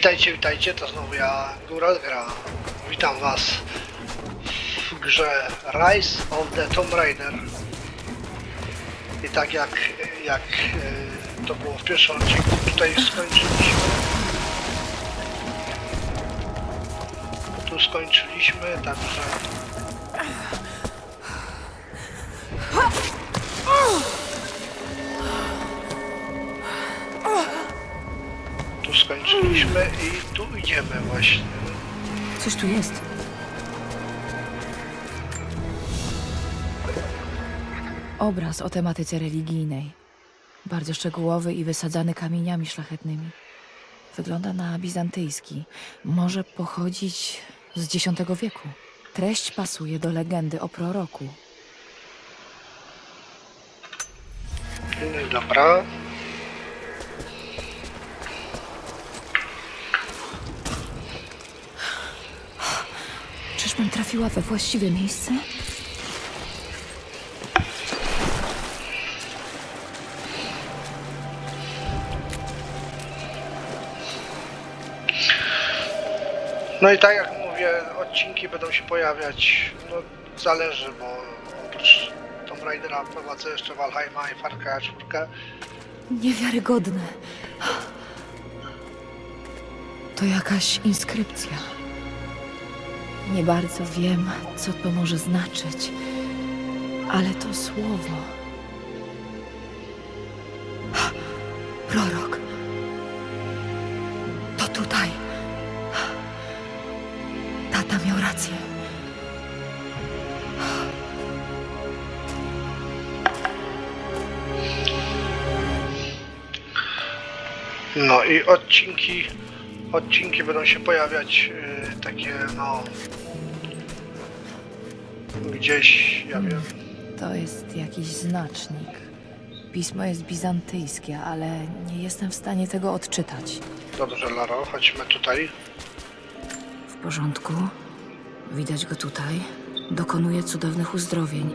Witajcie, witajcie, to znowu ja, Góral Gra. Witam was w grze Rise of the Tomb Raider. I tak jak, jak e, to było w pierwszym odcinku, tutaj skończyliśmy. Tu skończyliśmy, także... i tu idziemy właśnie. Coś tu jest. Obraz o tematyce religijnej. Bardzo szczegółowy i wysadzany kamieniami szlachetnymi. Wygląda na bizantyjski. Może pochodzić z X wieku. Treść pasuje do legendy o proroku. Dobra. Czyżbym trafiła we właściwe miejsce? No i tak jak mówię, odcinki będą się pojawiać, no zależy, bo oprócz Tomb Raidera prowadzę jeszcze Valheima i Far Cry 4. Niewiarygodne. To jakaś inskrypcja. Nie bardzo wiem, co to może znaczyć, ale to słowo. Prorok. To tutaj. Tata miał rację. No i odcinki, odcinki będą się pojawiać takie no gdzieś, ja wiem, To jest jakiś znacznik. Pismo jest bizantyjskie, ale nie jestem w stanie tego odczytać. dobrze Laro, chodźmy tutaj. W porządku. Widać go tutaj. Dokonuje cudownych uzdrowień.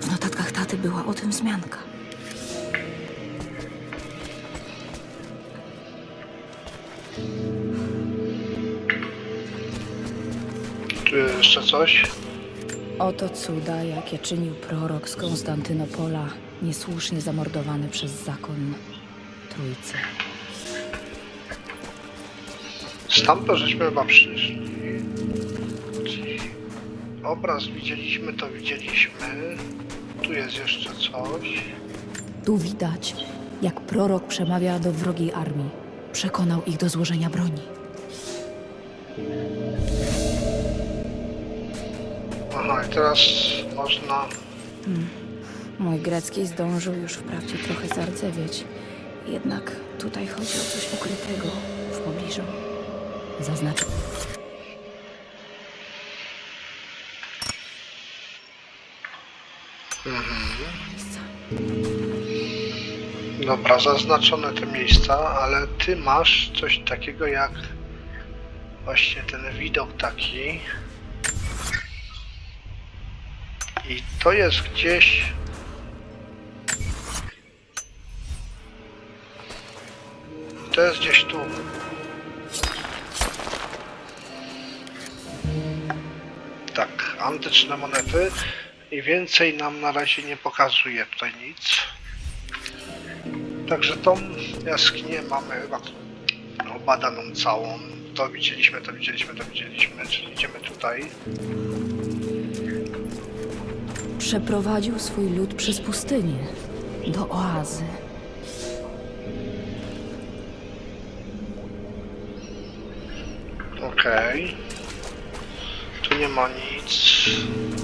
W notatkach taty była o tym wzmianka. Jeszcze coś. Oto cuda, jakie czynił prorok z Konstantynopola, niesłusznie zamordowany przez zakon Trójcy. Stamtąd żeśmy chyba przyszli. Czyli obraz widzieliśmy, to widzieliśmy. Tu jest jeszcze coś. Tu widać, jak prorok przemawia do wrogiej armii. Przekonał ich do złożenia broni. Aha, i teraz można... Mój grecki zdążył już wprawdzie trochę zardzewieć. Jednak tutaj chodzi o coś ukrytego w pobliżu. Zaznaczę. Miejsca. Dobra, zaznaczone te miejsca, ale ty masz coś takiego jak właśnie ten widok taki. I to jest gdzieś. To jest gdzieś tu. Tak, antyczne monety. I więcej nam na razie nie pokazuje tutaj nic. Także tą jaskinię mamy chyba obadaną całą. To widzieliśmy, to widzieliśmy, to widzieliśmy, czyli idziemy tutaj. Przeprowadził swój lud przez pustynię do oazy. Okej. Tu nie ma nic. Mhm.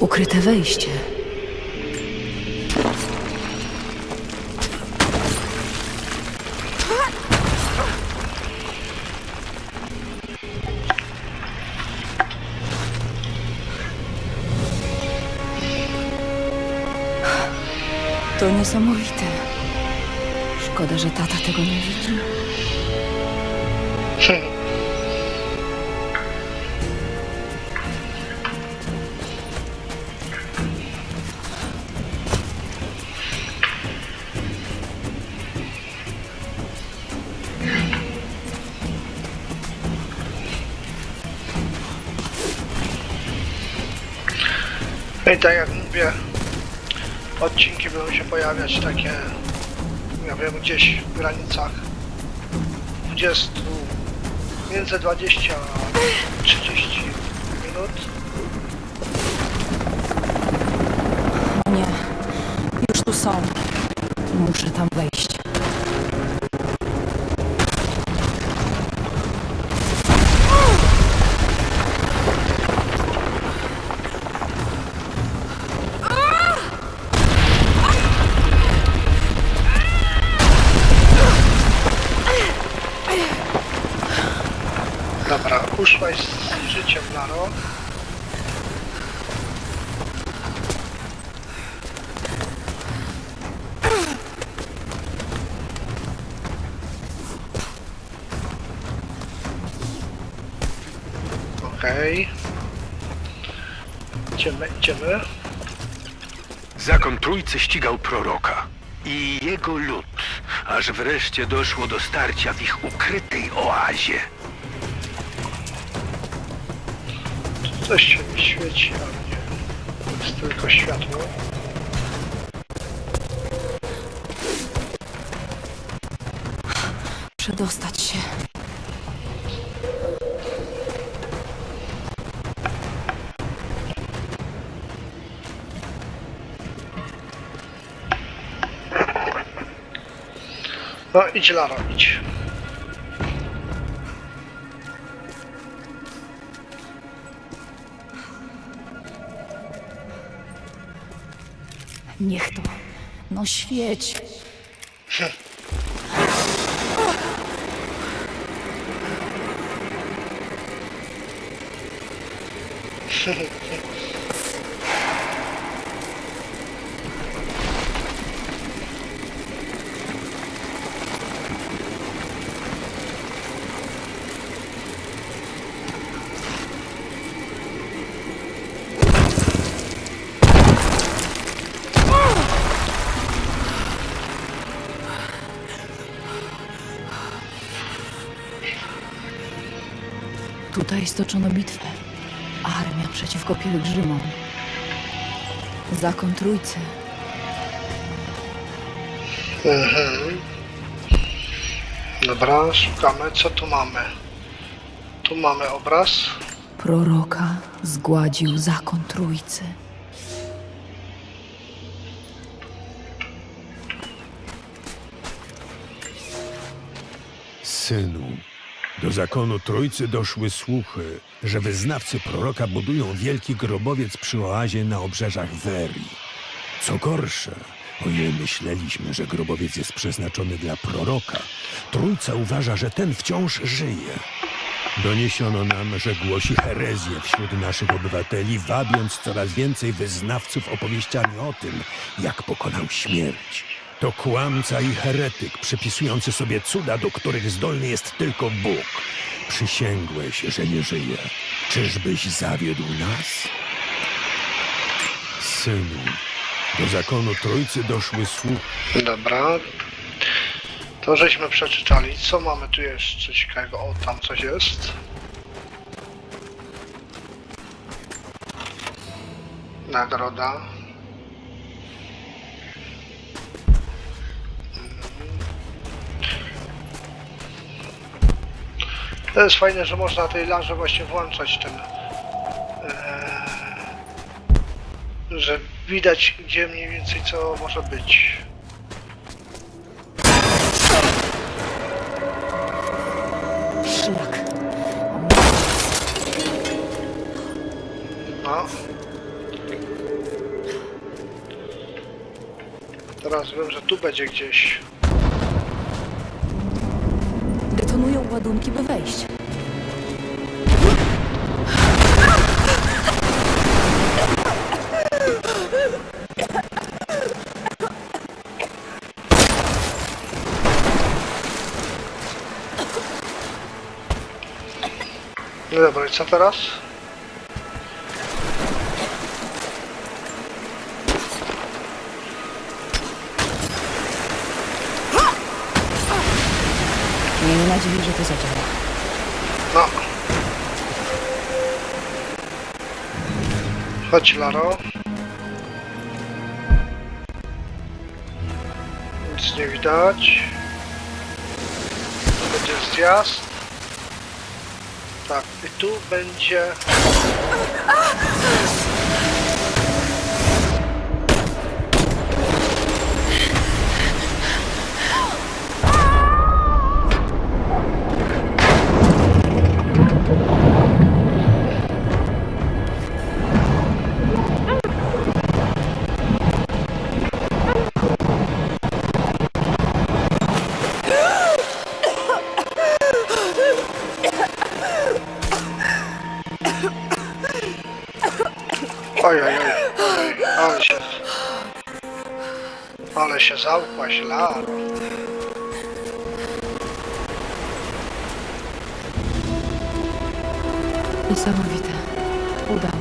Ukryte wejście. niesamowite. Szkoda, że tata tego nie widzi. I tak jak mówię, odcinki będą się pojawiać takie, ja wiem, gdzieś w granicach 20, między 20 a 30 minut. Nie, już tu są. Muszę tam wejść. Idziemy, idziemy. Zakon Trójcy ścigał proroka i jego lud, aż wreszcie doszło do starcia w ich ukrytej oazie. Coś się mi świeci, ale nie. Jest tylko światło. Przedostać No idź Laro, idź. Niech to. No świeć. Tutaj stoczono bitwę. Armia przeciwko pielgrzymom. Zakon Trójcy. Mhm. Dobra, szukamy. Co tu mamy? Tu mamy obraz. Proroka zgładził zakon Trójcy. Synu, do zakonu Trójcy doszły słuchy, że wyznawcy proroka budują wielki grobowiec przy oazie na obrzeżach Werii. Co gorsze, o ile myśleliśmy, że grobowiec jest przeznaczony dla proroka, Trójca uważa, że ten wciąż żyje. Doniesiono nam, że głosi herezję wśród naszych obywateli, wabiąc coraz więcej wyznawców opowieściami o tym, jak pokonał śmierć. To kłamca i heretyk, przypisujący sobie cuda, do których zdolny jest tylko Bóg. Przysięgłeś, że nie żyje. Czyżbyś zawiódł nas? Synu, do zakonu Trójcy doszły słuchy. Dobra. To żeśmy przeczytali. Co mamy tu jeszcze ciekawego? O, tam coś jest. Nagroda. To jest fajne, że można na tej larze właśnie włączać ten... że widać gdzie mniej więcej co może być. Szlak. No. Teraz wiem, że tu będzie gdzieś. Ładunki, by wejść. No dobra, co teraz? nadzieję, że to zadziała. No. Chodź, Laro. Nic nie widać. Tu będzie zjazd. Tak, i tu będzie... Ale się załkła źle. Niesamowite. Udało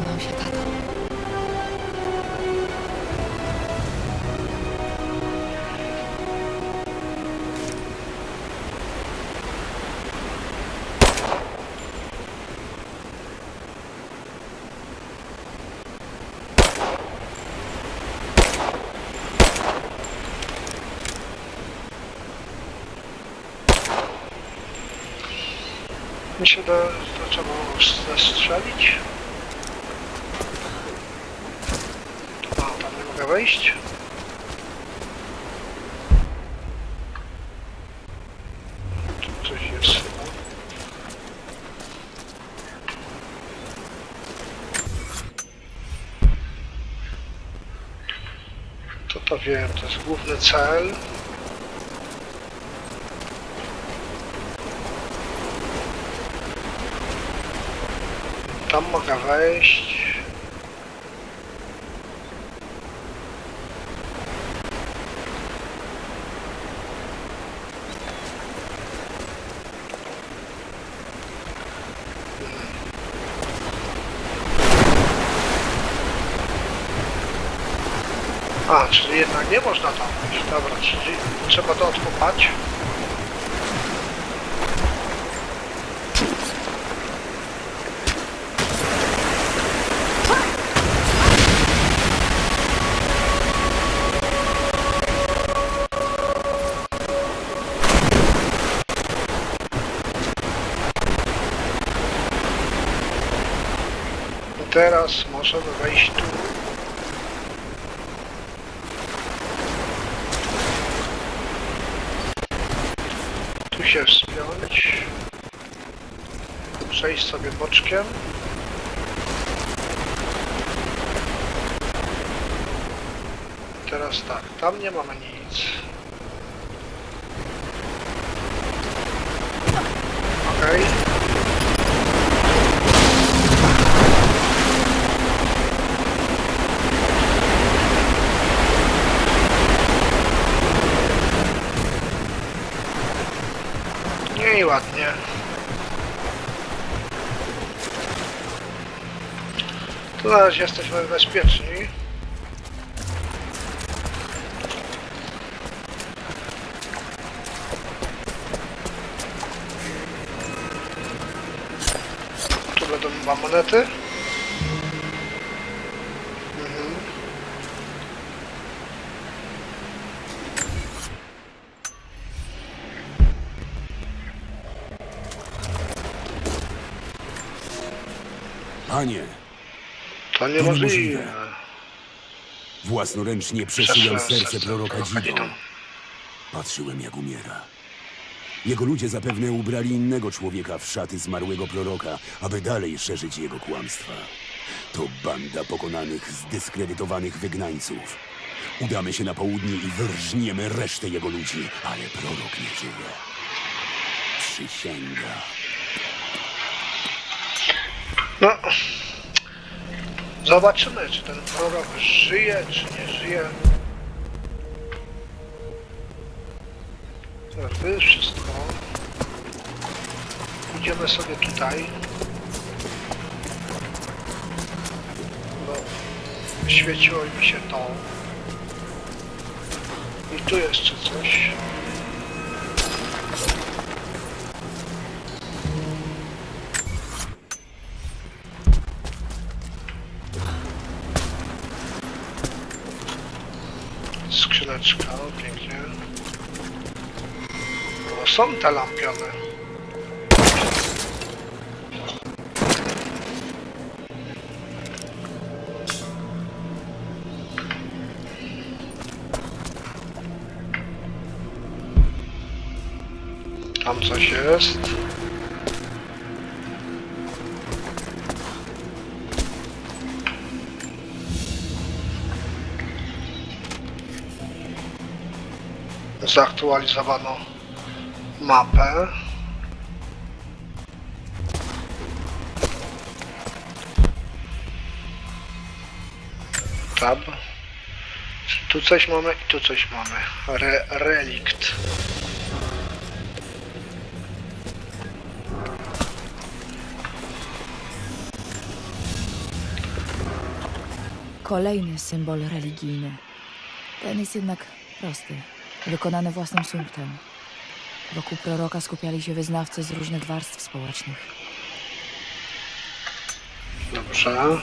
To to wiem, to jest główny cel. Tam mogę wejść. A, czyli jednak nie można tam wejść. Dobra, czyli trzeba to odkopać. I teraz możemy wejść. Tu się wspiąć. Przejść sobie boczkiem. Teraz tak, tam nie mamy nic. Okej. Nie i ładnie. Tu na razie jesteśmy bezpieczni. Tu będą dwa monety. Mhm. Panie, To niemożliwe. własnoręcznie przeszyłem serce proroka. Dzido. Patrzyłem, jak umiera. Jego ludzie zapewne ubrali innego człowieka w szaty zmarłego proroka, aby dalej szerzyć jego kłamstwa. To banda pokonanych, zdyskredytowanych wygnańców. Udamy się na południe i wyrżniemy resztę jego ludzi, ale prorok nie żyje. Przysięga. No. Zobaczymy, czy ten prorok żyje, czy nie żyje. To jest wszystko. Idziemy sobie tutaj. No, świeciło mi się to. I tu jeszcze coś. Są te lampiony. Tam coś jest. Zaktualizowano mapę. Tab. Tu coś mamy i tu coś mamy. Re relikt. Kolejny symbol religijny. Ten jest jednak prosty, wykonany własnym sumptem. Wokół proroka skupiali się wyznawcy z różnych warstw społecznych. Dobrze.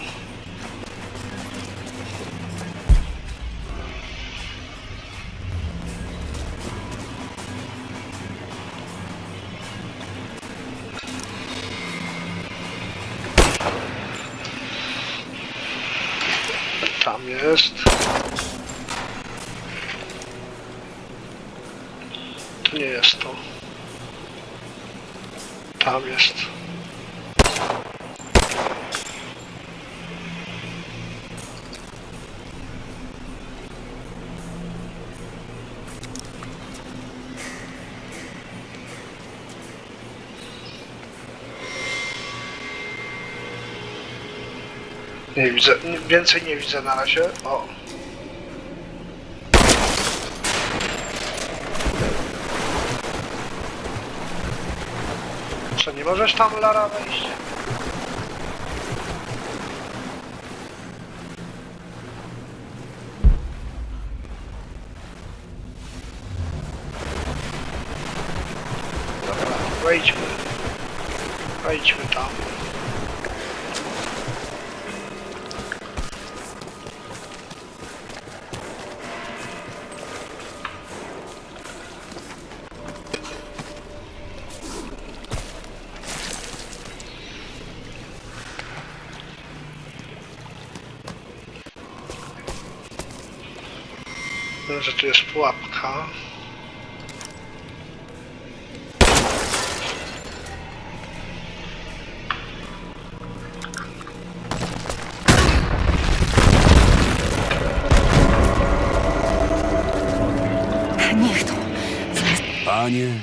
Nie jest to. Tam jest. Nie widzę, więcej nie widzę na razie. O. Co, nie możesz tam Lara wejść? Dobra, wejdźmy. Wejdźmy tam. Że tu jest pułapka. Niech to! Panie,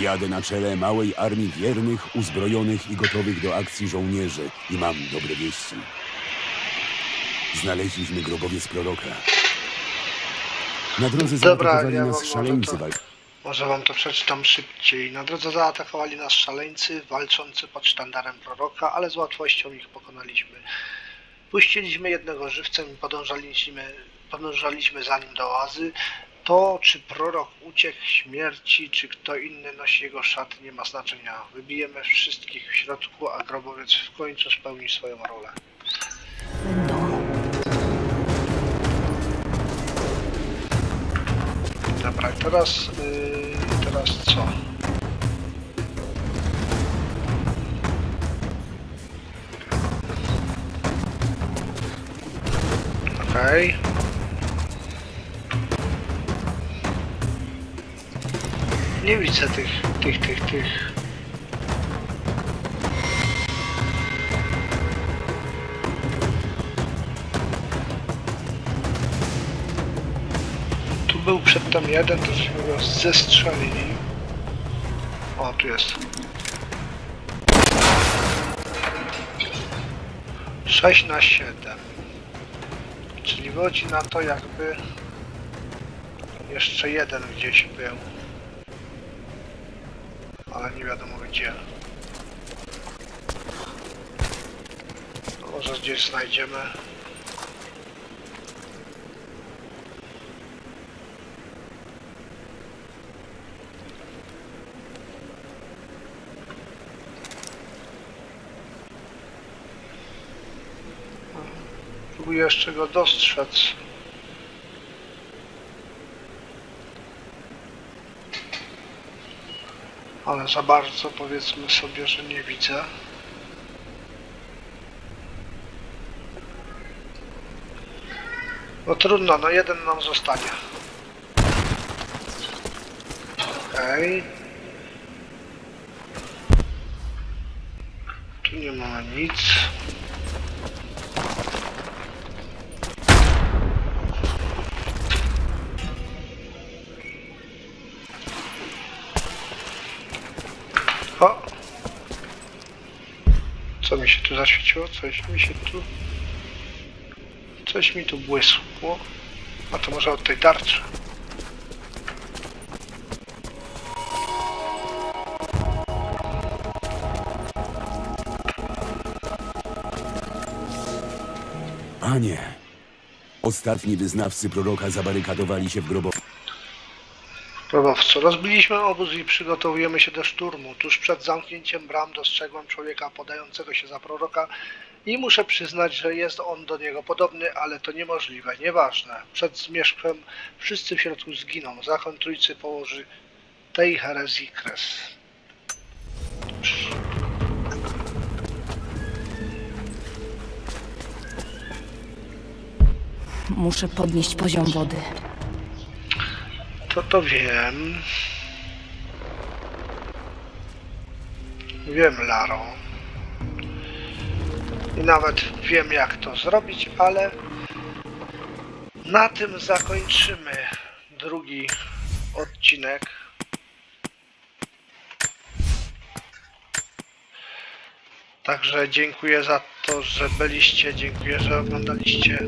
jadę na czele małej armii wiernych, uzbrojonych i gotowych do akcji żołnierzy i mam dobre wieści. Znaleźliśmy grobowiec proroka. Na drodze Dobra, zaatakowali ja nas wam szaleńcy może wal... Może wam to przeczytam szybciej. Na drodze zaatakowali nas szaleńcy walczący pod sztandarem proroka, ale z łatwością ich pokonaliśmy. Puściliśmy jednego żywcem i podążaliśmy, podążaliśmy za nim do oazy. To, czy prorok uciekł śmierci, czy kto inny nosi jego szaty, nie ma znaczenia. Wybijemy wszystkich w środku, a grobowiec w końcu spełni swoją rolę. Dobra, teraz, yy, teraz co? Okej. Nie widzę tych, tych, tych, tych. Przedtem jeden, to żeśmy go zestrzelili. O, tu jest. 6 na 7. Czyli wychodzi na to jakby jeszcze jeden gdzieś był. Ale nie wiadomo gdzie. Może gdzieś znajdziemy. Próbuję jeszcze go dostrzec. Ale za bardzo powiedzmy sobie, że nie widzę. No trudno, no jeden nam zostanie. Okej. Tu nie ma nic. Zaświeciło? Coś mi się tu... Coś mi tu błysło. A to może od tej tarczy. Panie! Ostatni wyznawcy proroka zabarykadowali się w grobowcu. Probowco, rozbiliśmy obóz i przygotowujemy się do szturmu. Tuż przed zamknięciem bram dostrzegłem człowieka podającego się za proroka i muszę przyznać, że jest on do niego podobny, ale to niemożliwe, nieważne. Przed zmierzchem wszyscy w środku zginą. Zakon Trójcy położy tej herezji kres. Muszę podnieść poziom wody. To to wiem. Wiem, Laro. I nawet wiem, jak to zrobić, ale na tym zakończymy drugi odcinek. Także dziękuję za to, że byliście, dziękuję, że oglądaliście.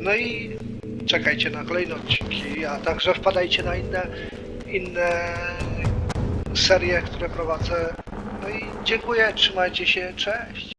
No i czekajcie na kolejne odcinki, a także wpadajcie na inne, inne serie, które prowadzę. No i dziękuję, trzymajcie się, cześć!